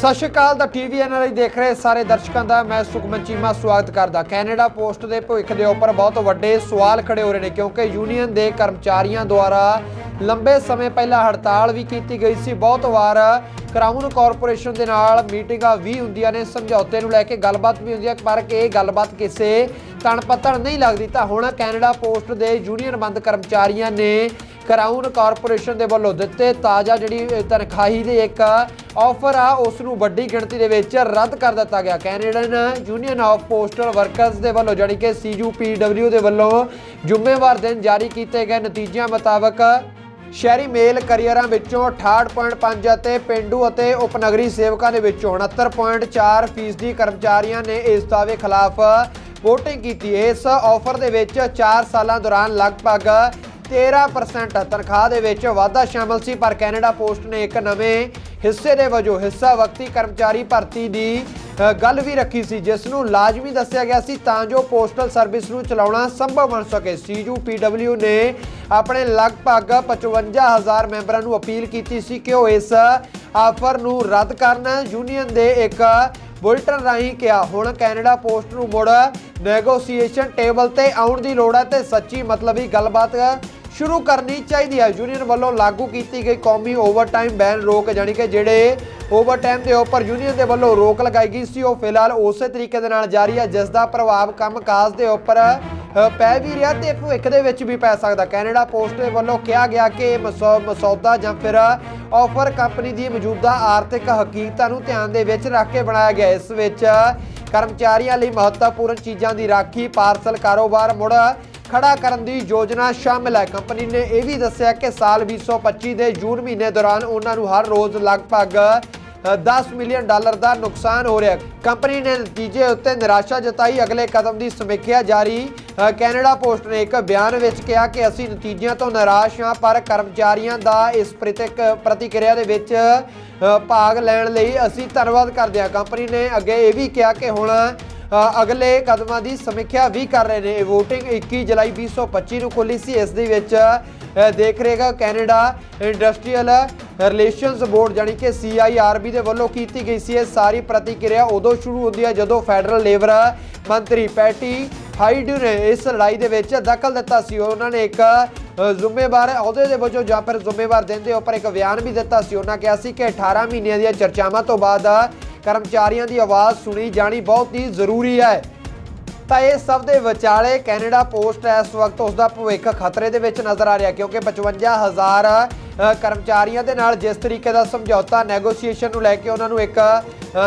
ਸਤਿ ਸ਼੍ਰੀ ਅਕਾਲ, ਦਾ TV NRI ਦੇਖ ਰਹੇ ਸਾਰੇ ਦਰਸ਼ਕਾਂ ਦਾ, ਮੈਂ ਸੁਖਮਨ ਚੀਮਾ, ਸਵਾਗਤ ਕਰਦਾ। ਕੈਨੇਡਾ ਪੋਸਟ ਦੇ ਭਵਿੱਖ ਦੇ ਉੱਪਰ ਬਹੁਤ ਵੱਡੇ ਸਵਾਲ ਖੜੇ ਹੋ ਰਹੇ ਨੇ, ਕਿਉਂਕਿ ਯੂਨੀਅਨ ਦੇ ਕਰਮਚਾਰੀਆਂ ਦੁਆਰਾ ਲੰਬੇ ਸਮੇਂ ਪਹਿਲਾਂ ਹੜਤਾਲ ਵੀ ਕੀਤੀ ਗਈ ਸੀ। ਬਹੁਤ ਵਾਰ ਕਰਾਊਨ ਕਾਰਪੋਰੇਸ਼ਨ ਦੇ ਨਾਲ ਮੀਟਿੰਗਾਂ ਵੀ ਹੁੰਦੀਆਂ ਨੇ, ਸਮਝੌਤੇ ਨੂੰ ਲੈ ਕੇ ਗੱਲਬਾਤ ਵੀ ਹੁੰਦੀ ਹੈ, ਪਰ ਕਿ ਇਹ ਗੱਲਬਾਤ ਕਿਸੇ ਤਣ ਪੱਤਣ ਨਹੀਂ ਲੱਗਦੀ। ਤਾਂ ਹੁਣ ਕੈਨੇਡਾ ਪੋਸਟ ਦੇ ਯੂਨੀਅਨ ਬੰਦ ਕਰਮਚਾਰੀਆਂ ਨੇ ਕਰਾਊਨ ਕਾਰਪੋਰੇਸ਼ਨ ਦੇ ਵੱਲੋਂ ਦਿੱਤੇ ਤਾਜ਼ਾ ਜਿਹੜੀ ਅ, ਤਨਖਾਹੀ ਦੇ ਇੱਕ ਆਫਰ ਆ ਉਸ ਨੂੰ ਵੱਡੀ ਗਿਣਤੀ ਦੇ ਵਿੱਚ ਰੱਦ ਕਰ ਦਿੱਤਾ ਗਿਆ। Canadian Union of Postal Workers ਦੇ ਵੱਲੋਂ ਜਾਣੀ ਕਿ CUPW ਦੇ ਵੱਲੋਂ ਜ਼ਿੰਮੇਵਾਰ ਦਿਨ ਜਾਰੀ ਕੀਤੇ ਗਏ ਨਤੀਜਿਆਂ ਮੁਤਾਬਕ ਸ਼ਹਿਰੀ ਮੇਲ ਕਰੀਅਰਾਂ ਵਿੱਚੋਂ 68.5 ਅਤੇ ਪਿੰਡੂ ਅਤੇ ਉਪਨਗਰੀ ਸੇਵਕਾਂ ਦੇ ਵਿੱਚੋਂ 69.4 ਫੀਸਦੀ ਕਰਮਚਾਰੀਆਂ ਨੇ ਇਸ ਦਾਅਵੇ ਖਿਲਾਫ ਵੋਟਿੰਗ ਕੀਤੀ। ਇਸ ਆਫਰ ਦੇ ਵਿੱਚ 4 ਸਾਲਾਂ ਦੌਰਾਨ ਲਗਭਗ 13% ਤਨਖਾਹ ਦੇ ਵਿੱਚ ਵਾਧਾ ਸ਼ਾਮਲ ਸੀ, ਪਰ ਕੈਨੇਡਾ ਪੋਸਟ ਨੇ ਇੱਕ ਨਵੇਂ ਹਿੱਸੇ ਦੇ ਵਜੋਂ ਹਿੱਸਾ ਵਕਤੀ ਕਰਮਚਾਰੀ ਭਰਤੀ ਦੀ ਗੱਲ ਵੀ ਰੱਖੀ ਸੀ, ਜਿਸ ਨੂੰ ਲਾਜ਼ਮੀ ਦੱਸਿਆ ਗਿਆ ਸੀ, ਤਾਂ ਜੋ ਪੋਸਟਲ ਸਰਵਿਸ ਨੂੰ ਚਲਾਉਣਾ ਸੰਭਵ ਬਣ ਸਕੇ। CUPW ਨੇ ਆਪਣੇ ਲਗਭਗ 55000 ਮੈਂਬਰਾਂ ਨੂੰ ਅਪੀਲ ਕੀਤੀ ਸੀ ਕਿ ਉਹ ਇਸ ਆਫਰ ਨੂੰ ਰੱਦ ਕਰਨ। ਯੂਨੀਅਨ ਦੇ ਇੱਕ ਬੁਲਟਨ ਰਾਹੀਂ ਕਿਹਾ, ਹੁਣ ਕੈਨੇਡਾ ਪੋਸਟ ਨੂੰ ਮੁੜ ਨੈਗੋਸੀਏਸ਼ਨ ਟੇਬਲ ਤੇ ਆਉਣ ਦੀ ਲੋੜ ਹੈ ਤੇ ਸੱਚੀ ਮਤਲਬੀ ਗੱਲਬਾਤ ਸ਼ੁਰੂ ਕਰਨੀ ਚਾਹੀਦੀ ਹੈ। ਯੂਨੀਅਨ ਵੱਲੋਂ ਲਾਗੂ ਕੀਤੀ ਗਈ ਕੌਮੀ ਓਵਰਟਾਈਮ ਬੈਨ ਰੋਕ ਜਾਨੀ ਕਿ ਜਿਹੜੇ ਓਵਰਟਾਈਮ ਦੇ ਉੱਪਰ ਯੂਨੀਅਨ ਦੇ ਵੱਲੋਂ ਰੋਕ ਲਗਾਈ ਗਈ ਸੀ, ਉਹ ਫਿਲਹਾਲ ਉਸੇ ਤਰੀਕੇ ਦੇ ਨਾਲ ਜਾਰੀ ਹੈ, ਜਿਸ ਦਾ ਪ੍ਰਭਾਵ ਕੰਮਕਾਜ ਦੇ ਉੱਪਰ ਪੈ ਵੀ ਰਿਹਾ ਤੇ ਭਵਿੱਖ ਦੇ ਵਿੱਚ ਵੀ ਪੈ ਸਕਦਾ। ਕੈਨੇਡਾ ਪੋਸਟ ਦੇ ਵੱਲੋਂ ਕਿਹਾ ਗਿਆ ਕਿ ਮਸੌ- ਮਸੌਦਾ ਜਾਂ ਫਿਰ ਆਫਰ ਕੰਪਨੀ ਦੀ ਮੌਜੂਦਾ ਆਰਥਿਕ ਹਕੀਕਤਾਂ ਨੂੰ ਧਿਆਨ ਦੇ ਵਿੱਚ ਰੱਖ ਕੇ ਬਣਾਇਆ ਗਿਆ। ਇਸ ਵਿੱਚ ਕਰਮਚਾਰੀਆਂ ਲਈ ਮਹੱਤਵਪੂਰਨ ਚੀਜ਼ਾਂ ਦੀ ਰਾਖੀ, ਪਾਰਸਲ ਕਾਰੋਬਾਰ ਮੁੜ ਖੜਾ ਕਰਨ ਦੀ ਯੋਜਨਾ ਸ਼ਾਮਿਲ ਹੈ। ਕੰਪਨੀ ਨੇ ਇਹ ਵੀ ਦੱਸਿਆ ਕਿ ਸਾਲ 2025 ਦੇ ਜੂਨ ਮਹੀਨੇ ਦੌਰਾਨ ਉਹਨਾਂ ਨੂੰ ਹਰ ਰੋਜ਼ ਲਗਭਗ ਅ, 10 ਮਿਲੀਅਨ ਡਾਲਰ ਦਾ ਨੁਕਸਾਨ ਹੋ ਰਿਹਾ ਕੰਪਨੀ ਨੇ ਨਤੀਜੇ ਉੱਤੇ ਨਿਰਾਸ਼ਾ ਜਤਾਈ। ਅਗਲੇ ਕਦਮ ਦੀ ਸਮੀਖਿਆ ਜਾਰੀ। ਕੈਨੇਡਾ ਪੋਸਟ ਨੇ ਇੱਕ ਬਿਆਨ ਵਿੱਚ ਕਿਹਾ ਕਿ ਅਸੀਂ ਨਤੀਜਿਆਂ ਤੋਂ ਨਿਰਾਸ਼ ਹਾਂ ਪਰ ਕਰਮਚਾਰੀਆਂ ਦਾ ਇਸ ਪ੍ਰਤੀਕ ਪ੍ਰਤੀਕਿਰਿਆ ਦੇ ਵਿੱਚ ਭਾਗ ਲੈਣ ਲਈ ਅਸੀਂ ਧੰਨਵਾਦ ਕਰਦੇ ਹਾਂ। ਕੰਪਨੀ ਨੇ ਅੱਗੇ ਇਹ ਵੀ ਕਿਹਾ ਕਿ ਹੁਣ ਅਗਲੇ ਕਦਮਾਂ ਦੀ ਸਮੀਖਿਆ ਵੀ ਕਰ ਰਹੇ ਨੇ। ਇਹ VOTING 21 ਜੁਲਾਈ 2025 ਨੂੰ ਖੁੱਲੀ ਸੀ। ਇਸ ਦੇ ਵਿੱਚ ਦੇਖ ਰਹੇਗਾ ਕੈਨੇਡਾ ਇੰਡਸਟਰੀਅਲ ਰਿਲੇਸ਼ਨਸ ਬੋਰਡ ਜਾਨੀ ਕਿ CIRB ਦੇ ਵੱਲੋਂ ਕੀਤੀ ਗਈ ਸੀ। ਇਹ ਸਾਰੀ ਪ੍ਰਤੀਕਿਰਿਆ ਉਦੋਂ ਸ਼ੁਰੂ ਹੁੰਦੀ ਹੈ ਜਦੋਂ ਫੈਡਰਲ ਲੇਬਰ ਮੰਤਰੀ ਪੈਟੀ ਹਾਈਡੂ ਨੇ ਇਸ ਲੜਾਈ ਦੇ ਵਿੱਚ ਦਖਲ ਦਿੱਤਾ ਸੀ। ਉਹਨਾਂ ਨੇ ਇੱਕ ਜ਼ਿੰਮੇਵਾਰ ਅਹੁਦੇ ਦੇ ਵਜੋਂ ਜਾਂ ਫਿਰ ਜ਼ਿੰਮੇਵਾਰ ਦਿਨ ਦੇ ਉੱਪਰ ਇੱਕ ਬਿਆਨ ਵੀ ਦਿੱਤਾ ਸੀ। ਉਹਨਾਂ ਕਿਹਾ ਸੀ ਕਿ 18 ਮਹੀਨਿਆਂ ਦੀਆਂ ਚਰਚਾਵਾਂ ਤੋਂ ਬਾਅਦ ਕਰਮਚਾਰੀਆਂ ਦੀ ਆਵਾਜ਼ ਸੁਣੀ ਜਾਣੀ ਬਹੁਤ ਹੀ ਜ਼ਰੂਰੀ ਹੈ। ਤਾਂ ਇਹ ਸਭ ਦੇ ਵਿਚਾਲੇ ਕੈਨੇਡਾ ਪੋਸਟ ਇਸ ਵਕਤ ਉਸ ਦਾ ਭਵਿੱਖ ਖਤਰੇ ਦੇ ਵਿੱਚ ਨਜ਼ਰ ਆ ਰਿਹਾ ਕਿਉਂਕਿ 55000 ਅ, ਕਰਮਚਾਰੀਆਂ ਦੇ ਨਾਲ ਜਿਸ ਤਰੀਕੇ ਦਾ ਸਮਝੌਤਾ ਨੈਗੋਸੀਏਸ਼ਨ ਨੂੰ ਲੈ ਕੇ ਉਹਨਾਂ ਨੂੰ ਇੱਕ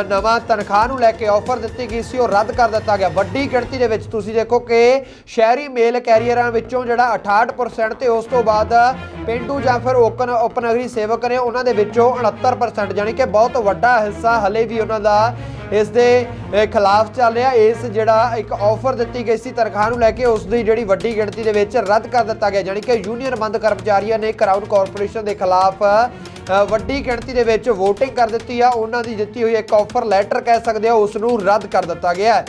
ਨਵਾਂ ਤਨਖਾਹ ਨੂੰ ਲੈ ਕੇ ਆਫਰ ਦਿੱਤੀ ਗਈ ਸੀ ਉਹ ਰੱਦ ਕਰ ਦਿੱਤਾ ਗਿਆ। ਵੱਡੀ ਗਿਣਤੀ ਦੇ ਵਿੱਚ ਤੁਸੀਂ ਦੇਖੋ ਕਿ ਸ਼ਹਿਰੀ ਮੇਲ ਕੈਰੀਅਰਾਂ ਵਿੱਚੋਂ ਜਿਹੜਾ 68% ਤੇ ਉਸ ਤੋਂ ਬਾਅਦ ਪਿੰਡੂ ਜਾਂ ਫਿਰ ਓਪਨ ਉਪਨਗਰੀ ਸੇਵਕ ਨੇ ਉਹਨਾਂ ਦੇ ਵਿੱਚੋਂ 69% ਯਾਨੀ ਕਿ ਬਹੁਤ ਵੱਡਾ ਹਿੱਸਾ ਹਲੇ ਵੀ ਉਹਨਾਂ ਦਾ ਇਸ ਦੇ ਖਿਲਾਫ ਚੱਲ ਰਿਹਾ। ਇਸ ਜਿਹੜਾ ਇੱਕ ਆਫਰ ਦਿੱਤੀ ਗਈ ਸੀ ਤਨਖਾਹ ਨੂੰ ਲੈ ਕੇ, ਉਸ ਦੀ ਜਿਹੜੀ ਵੱਡੀ ਗਿਣਤੀ ਦੇ ਵਿੱਚ ਰੱਦ ਕਰ ਦਿੱਤਾ ਗਿਆ। ਜਾਣੀ ਕਿ ਯੂਨੀਅਨ ਬੰਦ ਕਰਮਚਾਰੀਆਂ ਨੇ ਕਰਾਊਨ ਕਾਰਪੋਰੇਸ਼ਨ ਦੇ ਖਿਲਾਫ ਵੱਡੀ ਗਿਣਤੀ ਦੇ ਵਿੱਚ VOTING ਕਰ ਦਿੱਤੀ ਆ। ਉਹਨਾਂ ਦੀ ਦਿੱਤੀ ਹੋਈ ਇੱਕ ਆਫਰ ਲੈਟਰ ਕਹਿ ਸਕਦੇ ਆ, ਉਸ ਨੂੰ ਰੱਦ ਕਰ ਦਿੱਤਾ ਗਿਆ ਹੈ।